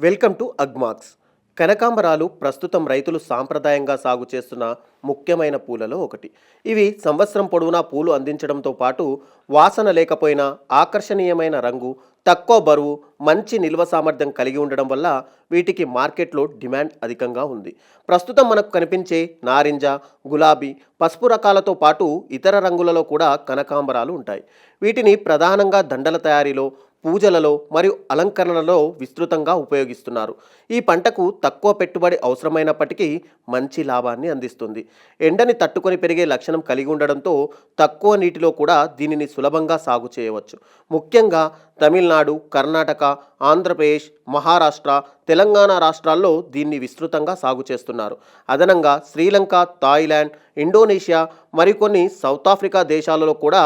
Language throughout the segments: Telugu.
Welcome to Agmax. కనకాంబరాలు ప్రస్తుతం రైతులు సాంప్రదాయంగా సాగు చేస్తున్న ముఖ్యమైన పూలలో ఒకటి. ఇవి సంవత్సరం పొడవునా పూలు అందించడంతో పాటు వాసన లేకపోయినా ఆకర్షణీయమైన రంగు తక్కువ బరువు మంచి నిల్వ సామర్థ్యం కలిగి ఉండడం వల్ల వీటికి మార్కెట్లో డిమాండ్ అధికంగా ఉంది. ప్రస్తుతం మనకు కనిపించే నారింజ గులాబీ పసుపు రకాలతో పాటు ఇతర రంగులలో కూడా కనకాంబరాలు ఉంటాయి. వీటిని ప్రధానంగా దండల తయారీలో పూజలలో మరియు అలంకరణలో విస్తృతంగా ఉపయోగిస్తున్నారు. ఈ పంటకు తక్కువ పెట్టుబడి అవసరమైనప్పటికీ మంచి లాభాన్ని అందిస్తుంది. ఎండని తట్టుకొని పెరిగే లక్షణం కలిగి ఉండడంతో తక్కువ నీటిలో కూడా దీనిని సులభంగా సాగు చేయవచ్చు. ముఖ్యంగా తమిళనాడు కర్ణాటక ఆంధ్రప్రదేశ్ మహారాష్ట్ర తెలంగాణ రాష్ట్రాల్లో దీన్ని విస్తృతంగా సాగు చేస్తున్నారు. అదనంగా శ్రీలంక థాయిలాండ్ ఇండోనేషియా మరికొన్ని సౌత్ ఆఫ్రికా దేశాలలో కూడా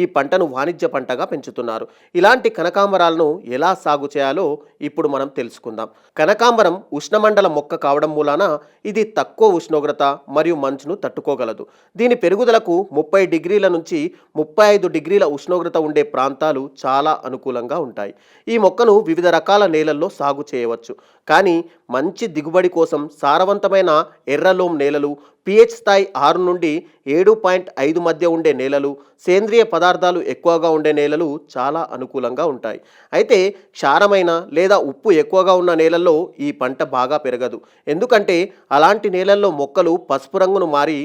ఈ పంటను వాణిజ్య పంటగా పెంచుతున్నారు. ఇలాంటి కనకాంబరాలను ఎలా సాగు చేయాలో ఇప్పుడు మనం తెలుసుకుందాం. కనకాంబరం ఉష్ణమండల మొక్క కావడం మూలాన ఇది తక్కువ ఉష్ణోగ్రత మరియు మంచును తట్టుకోగలదు. దీని పెరుగుదలకు ముప్పై డిగ్రీల నుంచి ముప్పై ఐదు డిగ్రీల ఉష్ణోగ్రత ఉండే ప్రాంతాలు చాలా అనుకూలంగా ఉంటాయి. ఈ మొక్కను వివిధ రకాల నేలల్లో సాగు చేయవచ్చు. కానీ మంచి దిగుబడి కోసం సారవంతమైన ఎర్రలోం నేలలు పిహెచ్ స్థాయి ఆరు నుండి ఏడు పాయింట్ ఐదు మధ్య ఉండే నేలలు సేంద్రియ పదార్థాలు ఎక్కువగా ఉండే నేలలు చాలా అనుకూలంగా ఉంటాయి. అయితే క్షారమైన లేదా ఉప్పు ఎక్కువగా ఉన్న నేలల్లో ఈ పంట బాగా పెరగదు. ఎందుకంటే అలాంటి నేలల్లో మొక్కలు పసుపు రంగును మారి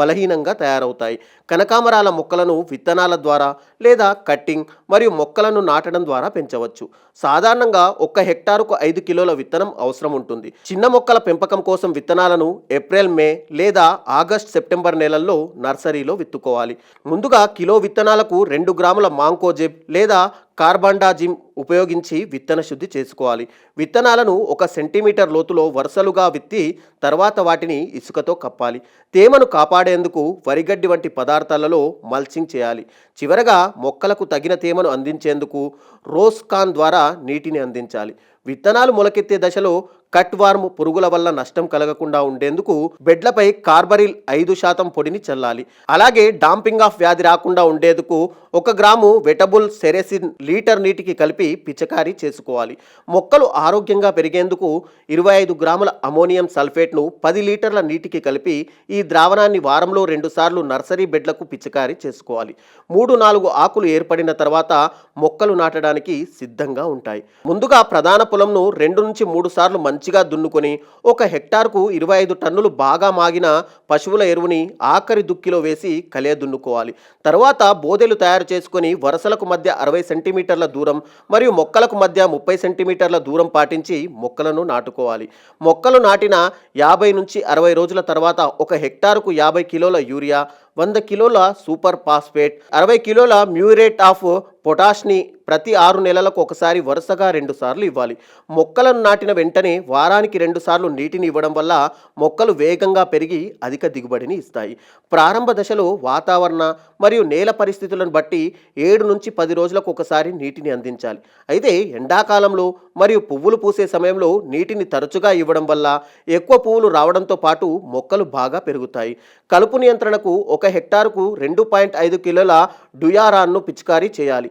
బలహీనంగా తయారవుతాయి. కనకామరాల మొక్కలను విత్తనాల ద్వారా లేదా కట్టింగ్ మరియు మొక్కలను నాటడం ద్వారా పెంచవచ్చు. సాధారణంగా ఒక్క హెక్టారుకు ఐదు కిలోల విత్తనం అవసరం ఉంటుంది. చిన్న మొక్కల పెంపకం కోసం విత్తనాలను ఏప్రిల్ మే లేదా ఆగస్ట్ సెప్టెంబర్ నెలల్లో నర్సరీలో విత్తుకోవాలి. ముందుగా కిలో విత్తనాలకు రెండు గ్రాముల మాంకోజెబ్ లేదా కార్బండాజిమ్ ఉపయోగించి విత్తన శుద్ధి చేసుకోవాలి. విత్తనాలను ఒక సెంటీమీటర్ లోతులో వరుసలుగా విత్తి తర్వాత వాటిని ఇసుకతో కప్పాలి. తేమను కాపాడేందుకు వరిగడ్డి వంటి పదార్థాలలో మల్చింగ్ చేయాలి. చివరగా మొక్కలకు తగిన తేమను అందించేందుకు రోస్కాన్ ద్వారా నీటిని అందించాలి. విత్తనాలు మొలకెత్తే దశలో కట్ వార్మ్ పురుగుల వల్ల నష్టం కలగకుండా ఉండేందుకు బెడ్లపై కార్బరిల్ ఐదు శాతం పొడిని చల్లాలి. అలాగే డాంపింగ్ ఆఫ్ వ్యాధి రాకుండా ఉండేందుకు ఒక గ్రాము వెటబుల్ సెరెసిన్ లీటర్ నీటికి కలిపి పిచకారీ చేసుకోవాలి. మొక్కలు ఆరోగ్యంగా పెరిగేందుకు ఇరవై ఐదు గ్రాముల అమోనియం సల్ఫేట్ను పది లీటర్ల నీటికి కలిపి ఈ ద్రావణాన్ని వారంలో రెండుసార్లు నర్సరీ బెడ్లకు పిచకారీ చేసుకోవాలి. మూడు నాలుగు ఆకులు ఏర్పడిన తర్వాత మొక్కలు నాటడానికి సిద్ధంగా ఉంటాయి. ముందుగా ప్రధాన పొలంను రెండు నుంచి మూడు సార్లు మంచిగా దున్నుకొని ఒక హెక్టార్కు ఇరవై ఐదు టన్నులు బాగా మాగిన పశువుల ఎరువుని ఆఖరి దుక్కిలో వేసి కలే దున్నుకోవాలి. తర్వాత బోదెలు తయారు చేసుకొని వరుసలకు మధ్య అరవై సెంటీమీటర్ల దూరం మరియు మొక్కలకు మధ్య ముప్పై సెంటీమీటర్ల దూరం పాటించి మొక్కలను నాటుకోవాలి. మొక్కలు నాటిన యాభై నుంచి అరవై రోజుల తర్వాత ఒక హెక్టారుకు యాభై కిలోల యూరియా వంద కిలోల సూపర్ ఫాస్ఫేట్ అరవై కిలోల మ్యూరేట్ ఆఫ్ పొటాష్ని ప్రతి ఆరు నెలలకు ఒకసారి వరుసగా రెండు సార్లు ఇవ్వాలి. మొక్కలను నాటిన వెంటనే వారానికి రెండు సార్లు నీటిని ఇవ్వడం వల్ల మొక్కలు వేగంగా పెరిగి అధిక దిగుబడిని ఇస్తాయి. ప్రారంభ దశలో వాతావరణ మరియు నేల పరిస్థితులను బట్టి ఏడు నుంచి పది రోజులకు ఒకసారి నీటిని అందించాలి. అయితే ఎండాకాలంలో మరియు పువ్వులు పూసే సమయంలో నీటిని తరచుగా ఇవ్వడం వల్ల ఎక్కువ పువ్వులు రావడంతో పాటు మొక్కలు బాగా పెరుగుతాయి. కలుపు నియంత్రణకు ఒక హెక్టారుకు రెండు పాయింట్ ఐదు కిలోల డుయారాన్ను పిచికారీ చేయాలి.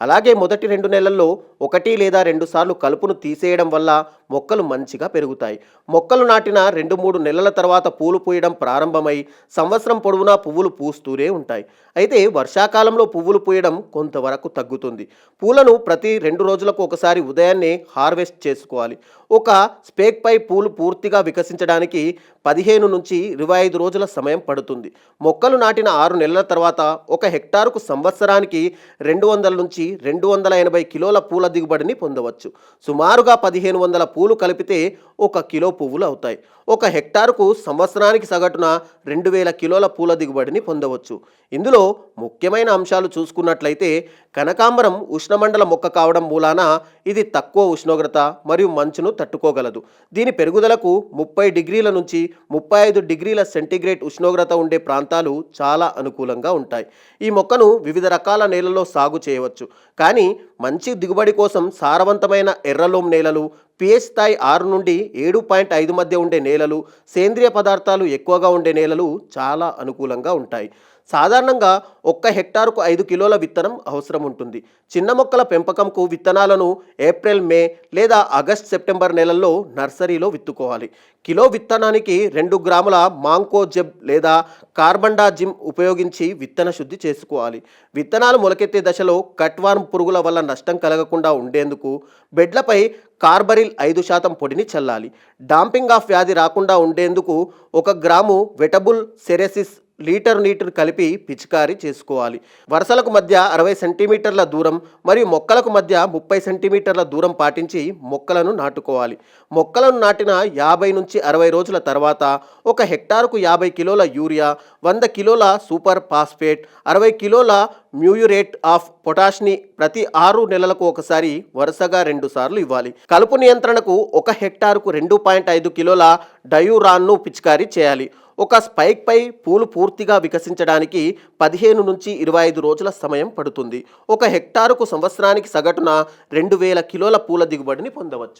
అలాగే మొదటి రెండు నెలల్లో ఒకటి లేదా రెండు సార్లు కలుపును తీసేయడం వల్ల మొక్కలు మంచిగా పెరుగుతాయి. మొక్కలు నాటిన రెండు మూడు నెలల తర్వాత పూలు పూయడం ప్రారంభమై సంవత్సరం పొడవునా పువ్వులు పూస్తూనే ఉంటాయి. అయితే వర్షాకాలంలో పువ్వులు పూయడం కొంతవరకు తగ్గుతుంది. పూలను ప్రతి రెండు రోజులకు ఒకసారి ఉదయాన్నే హార్వెస్ట్ చేసుకోవాలి. ఒక స్పేక్పై పూలు పూర్తిగా వికసించడానికి పదిహేను నుంచి ఇరవై ఐదు రోజుల సమయం పడుతుంది. మొక్కలు నాటిన ఆరు నెలల తర్వాత ఒక హెక్టారుకు సంవత్సరానికి రెండు వందల నుంచి రెండు వందల ఎనభై కిలోల పూల దిగుబడిని పొందవచ్చు. సుమారుగా పదిహేను వందల పూలు కలిపితే ఒక కిలో పువ్వులు అవుతాయి. ఒక హెక్టారుకు సంవత్సరానికి సగటున రెండు వేల కిలోల పూల దిగుబడిని పొందవచ్చు. ఇందులో ముఖ్యమైన అంశాలు చూసుకున్నట్లయితే కనకాంబరం ఉష్ణమండల మొక్క కావడం మూలాన ఇది తక్కువ ఉష్ణోగ్రత మరియు మంచును తట్టుకోగలదు. దీని పెరుగుదలకు ముప్పై డిగ్రీల నుంచి ముప్పై ఐదు డిగ్రీల సెంటీగ్రేడ్ ఉష్ణోగ్రత ఉండే ప్రాంతాలు చాలా అనుకూలంగా ఉంటాయి. ఈ మొక్కను వివిధ రకాల నేలల్లో సాగు చేయవచ్చు. కానీ మంచి దిగుబడి కోసం సారవంతమైన ఎర్రలోం నేలలు పిహెచ్ స్థాయి ఆరు నుండి ఏడు పాయింట్ ఐదు మధ్య ఉండే నేలలు సేంద్రియ పదార్థాలు ఎక్కువగా ఉండే నేలలు చాలా అనుకూలంగా ఉంటాయి. సాధారణంగా ఒక్క హెక్టారుకు ఐదు కిలోల విత్తనం అవసరం ఉంటుంది. చిన్న మొక్కల పెంపకంకు విత్తనాలను ఏప్రిల్ మే లేదా ఆగస్ట్ సెప్టెంబర్ నెలల్లో నర్సరీలో విత్తుకోవాలి. కిలో విత్తనానికి రెండు గ్రాముల మాంకో జెబ్ లేదా కార్బండా జిమ్ ఉపయోగించి విత్తన శుద్ధి చేసుకోవాలి. విత్తనాలు మొలకెత్తే దశలో కట్వార్మ్ పురుగుల వల్ల నష్టం కలగకుండా ఉండేందుకు బెడ్లపై కార్బరిల్ ఐదు శాతం పొడిని చల్లాలి. డాంపింగ్ ఆఫ్ వ్యాధి రాకుండా ఉండేందుకు ఒక గ్రాము వెటబుల్ సెరెసిస్ లీటర్ నీటిని కలిపి పిచికారీ చేసుకోవాలి. వరుసలకు మధ్య అరవై సెంటీమీటర్ల దూరం మరియు మొక్కలకు మధ్య ముప్పై సెంటీమీటర్ల దూరం పాటించి మొక్కలను నాటుకోవాలి. మొక్కలను నాటిన యాభై నుంచి అరవై రోజుల తర్వాత ఒక హెక్టారుకు యాభై కిలోల యూరియా వంద కిలోల సూపర్ ఫాస్ఫేట్ అరవై కిలోల మ్యూయురేట్ ఆఫ్ పొటాష్ని ప్రతి ఆరు నెలలకు ఒకసారి వరుసగా రెండు సార్లు ఇవ్వాలి. కలుపు నియంత్రణకు ఒక హెక్టార్కు రెండు పాయింట్ ఐదు కిలోల డయూరాన్ను పిచికారీ చేయాలి. ఒక స్పైక్పై పూలు పూర్తిగా వికసించడానికి పదిహేను నుంచి ఇరవై ఐదు రోజుల సమయం పడుతుంది. ఒక హెక్టారుకు సంవత్సరానికి సగటున రెండు వేల కిలోల పూల దిగుబడిని పొందవచ్చు.